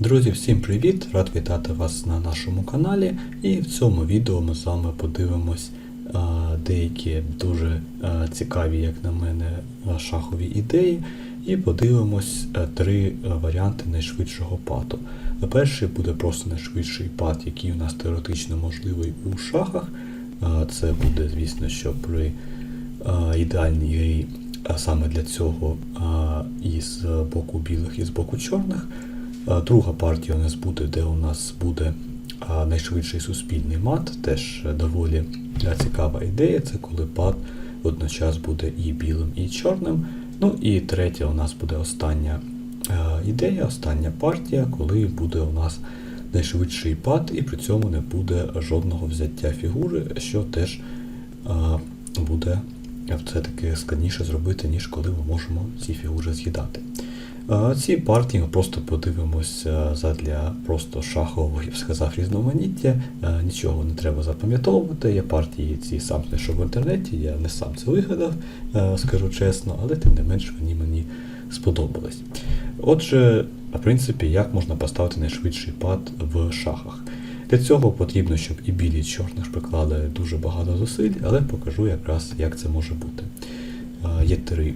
Друзі, всім привіт! Рад вітати вас на нашому каналі. І в цьому відео ми з вами подивимось деякі дуже цікаві, як на мене, шахові ідеї. І подивимось три варіанти найшвидшого пату. Перший буде просто найшвидший пат, який у нас теоретично можливий у шахах. Це буде, звісно, що при ідеальній грі саме для цього і з боку білих, і з боку чорних. Друга партія у нас буде, де у нас буде найшвидший суспільний мат. Теж доволі цікава ідея. Це коли пат водночас буде і білим, і чорним. Ну і третя у нас буде остання ідея, остання партія, коли буде у нас найшвидший пад, і при цьому не буде жодного взяття фігури, що теж буде все-таки складніше зробити, ніж коли ми можемо ці фігури з'їдати. Ці партії ми просто подивимося задля просто шахового, я б сказав, різноманіття. Е, Нічого не треба запам'ятовувати. Я партії ці сам знайшов в інтернеті, я не сам це вигадав, е, скажу чесно, але тим не менш вони мені сподобались. Отже, в принципі, як можна поставити найшвидший пад в шахах? Для цього потрібно, щоб і білі, і чорних приклали дуже багато зусиль, але покажу якраз, як це може бути. Е, Є три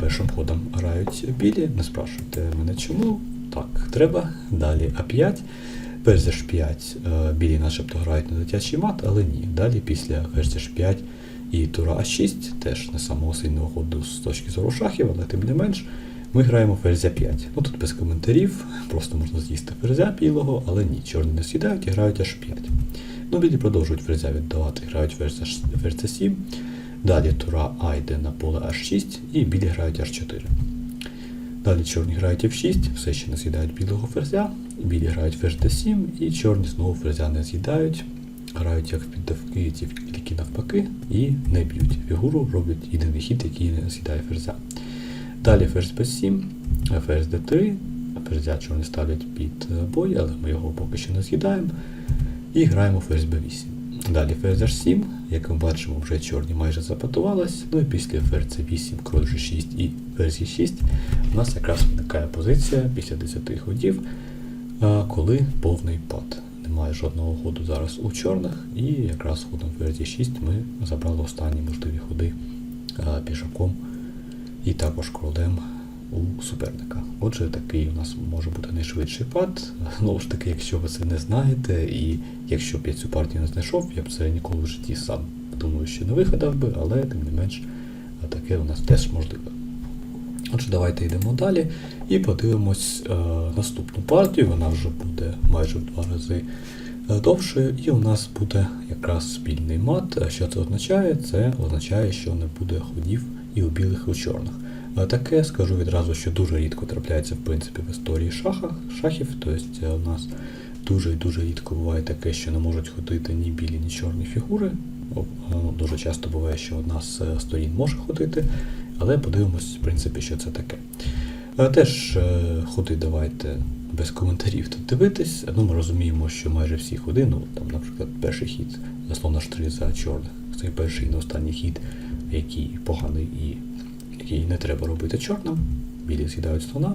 першим ходом грають білі, не спрашуйте мене чому. Так, треба. Далі А5. Ферзь H5 е, білі начебто грають на дитячий мат, але ні. Далі після ферзь H5 і тура А6, теж не самого сильного ходу з точки зору шахів, але тим не менш, ми граємо ферзя 5. Ну тут без коментарів, просто можна з'їсти ферзя білого, але ні, чорні не сідають і грають аж 5. Ну, білі продовжують ферзя віддавати, грають ферзь 7. Далі тура А йде на поле H6 і білі грають H4. Далі чорні грають F6, все ще не з'їдають білого ферзя, білі грають ферзь D7 і чорні знову ферзя не з'їдають, грають як в піддавки, тільки навпаки, і не б'ють. Фігуру роблять єдиний хід, який не з'їдає ферзя. Далі ферзь B7, ферзь D3, ферзя чорні ставлять під бой, але ми його поки що не з'їдаємо. І граємо ферзь B8. Далі ферзь H7, як ми бачимо, вже чорні майже запатувались. Ну і після ферзь 8, кроль G6 і ферзь E6 у нас якраз виникає позиція після 10 ходів, коли повний пад. Немає жодного ходу зараз у чорних, і якраз ходом ферзь E6 ми забрали останні можливі ходи пішаком і також кролем у суперника. Отже, такий у нас може бути найшвидший пад. Знову ж таки, якщо ви це не знаєте, і якщо б я цю партію не знайшов, я б це ніколи в житті сам думаю, що не вигадав би, але тим не менш таке у нас теж можливе. Отже, давайте йдемо далі і подивимось е, наступну партію. Вона вже буде майже в два рази е, довшою, і у нас буде якраз спільний мат. Що це означає? Це означає, що не буде ходів і у білих, і у чорних. Е, Таке скажу відразу, що дуже рідко трапляється в принципі в історії шахах, шахів. Тобто у нас дуже і дуже рідко буває таке, що не можуть ходити ні білі, ні чорні фігури. Ну, Дуже часто буває, що одна з е, сторін може ходити, але подивимось, в принципі, що це таке. Е, Теж е, ходи давайте без коментарів тут дивитись. Ну, Ми розуміємо, що майже всі ходи, ну там, наприклад, перший хід за слон H3 за чорних. Це перший і не останній хід, який поганий і який не треба робити чорним. Білі з'їдають слона.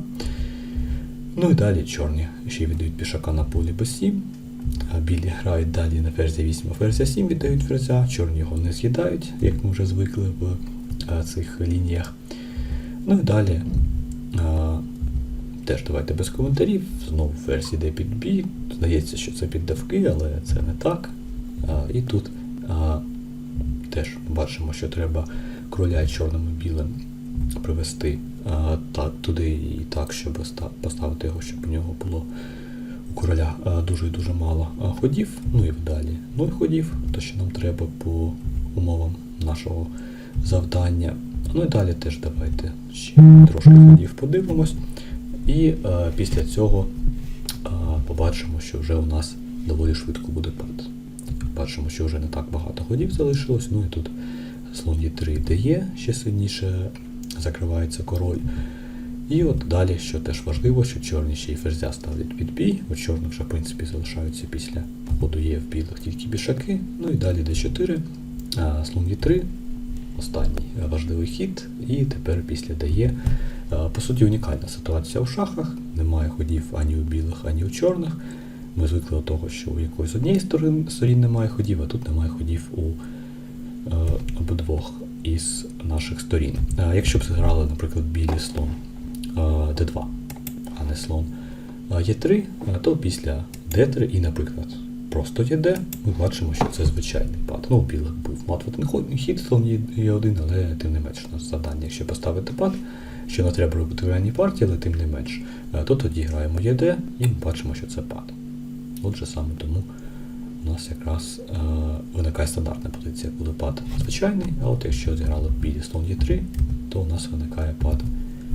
Ну і далі чорні ще віддають пішака на полі b7. А Білі грають далі на ферзі 8, а ферзя 7 віддають ферзя, чорні його не з'їдають, як ми вже звикли в а, цих лініях. Ну і далі а, теж давайте без коментарів. Знову ферзь іде під бій. Здається, що це піддавки, але це не так. А, і тут а, теж бачимо, що треба кроля чорним і білим привести а, та, туди і так, щоб поставити його, щоб у нього було у короля а, дуже і дуже мало а, ходів, ну і далі нуль ходів, то що нам треба по умовам нашого завдання. Ну і далі теж давайте ще трошки ходів подивимось. І е, після цього е, побачимо, що вже у нас доволі швидко буде пад. Бачимо, що вже не так багато ходів залишилось. Ну і тут слон Е3 дає, ще сильніше закривається король. І от далі, що теж важливо, що чорні ще й ферзя ставлять під бій. У чорних вже, в принципі, залишаються після ходу є в білих тільки бішаки. Ну і далі d4, а, слон Е3, останній важливий хід. І тепер після дає По суті, унікальна ситуація у шахах. Немає ходів ані у білих, ані у чорних. Ми звикли до того, що у якоїсь однієї сторін, сторін немає ходів, а тут немає ходів у е, обидвох із наших сторін. Якщо б зіграли, наприклад, білі слон е, d2, а не слон е, Е3, е, то після d3 і, наприклад, просто єд, ми бачимо, що це звичайний пад. Ну, білих був матватний хід, слон Е1, але тим не менш нас завдання, якщо поставити пад, що не треба робити в ранній партії, але тим не менш, то тоді граємо єд і ми бачимо, що це пад. Отже, саме тому у нас якраз е, виникає стандартна позиція, коли пад звичайний, а от якщо зіграли білі слон Е3, то у нас виникає пад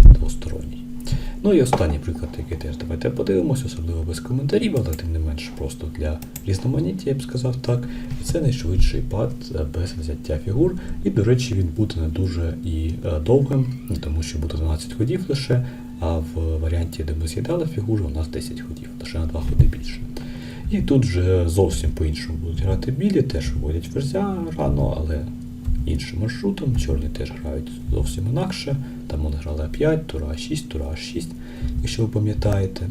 двосторонній. Ну і останній приклад, який теж давайте подивимося, особливо без коментарів, але тим не менш просто для різноманіття, я б сказав так. І це найшвидший пад е, без взяття фігур. І, до речі, він буде не дуже і е, довгим, тому що буде 12 ходів лише, а в варіанті, де ми з'їдали фігури, у нас 10 ходів, лише на 2 ходи більше. І тут вже зовсім по-іншому будуть грати білі, теж виводять ферзя рано, але іншим маршрутом. Чорні теж грають зовсім інакше. Там вони грали А5, тура А6, тура А6, якщо ви пам'ятаєте.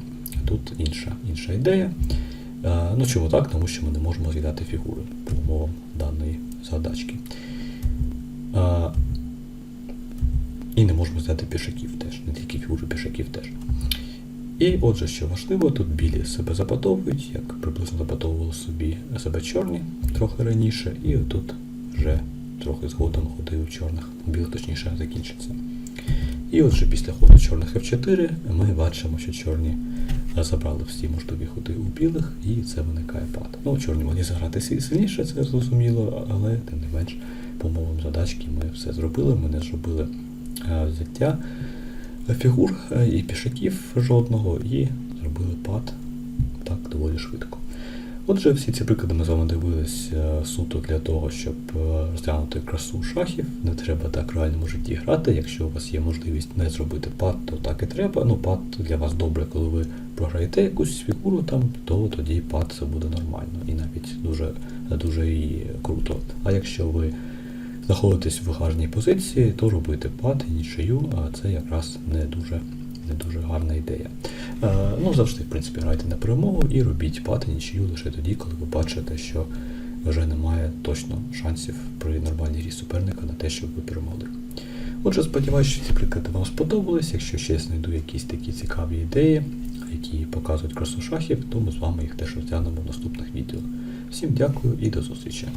Тут інша, інша ідея. Е, Ну чому так? Тому що ми не можемо з'їдати фігури по умовам даної задачки. Е, І не можемо з'їдати пішаків теж, не тільки фігури пішаків теж. І отже, що важливо, тут білі себе запатовують, як приблизно запатовували собі себе чорні трохи раніше, і отут вже трохи згодом ходи у чорних, білих точніше закінчиться. І отже, після ходу чорних F4 ми бачимо, що чорні забрали всі можливі ходи у білих, і це виникає пад. Ну, чорні могли заграти сильніше, це зрозуміло, але тим не менш, по умовам задачки ми все зробили, ми не зробили е, взяття фігур е, і пішаків жодного, і зробили пад так доволі швидко. Отже, всі ці приклади ми з вами дивились е, суто для того, щоб е, розглянути красу шахів. Не треба так в реальному житті грати. Якщо у вас є можливість не зробити пад, то так і треба. Ну, пад для вас добре, коли ви програєте якусь фігуру там, то тоді пад це буде нормально і навіть дуже, дуже і круто. А якщо ви знаходитесь в гарній позиції, то робити пад нічию, а це якраз не дуже, не дуже гарна ідея. Е, ну, завжди, в принципі, грайте на перемогу і робіть пад і нічию лише тоді, коли ви бачите, що вже немає точно шансів при нормальній грі суперника на те, щоб ви перемогли. Отже, сподіваюся, що ці приклади вам сподобались. Якщо ще знайду якісь такі цікаві ідеї, які показують красу шахів, то ми з вами їх теж розглянемо в наступних відео. Всім дякую і до зустрічі!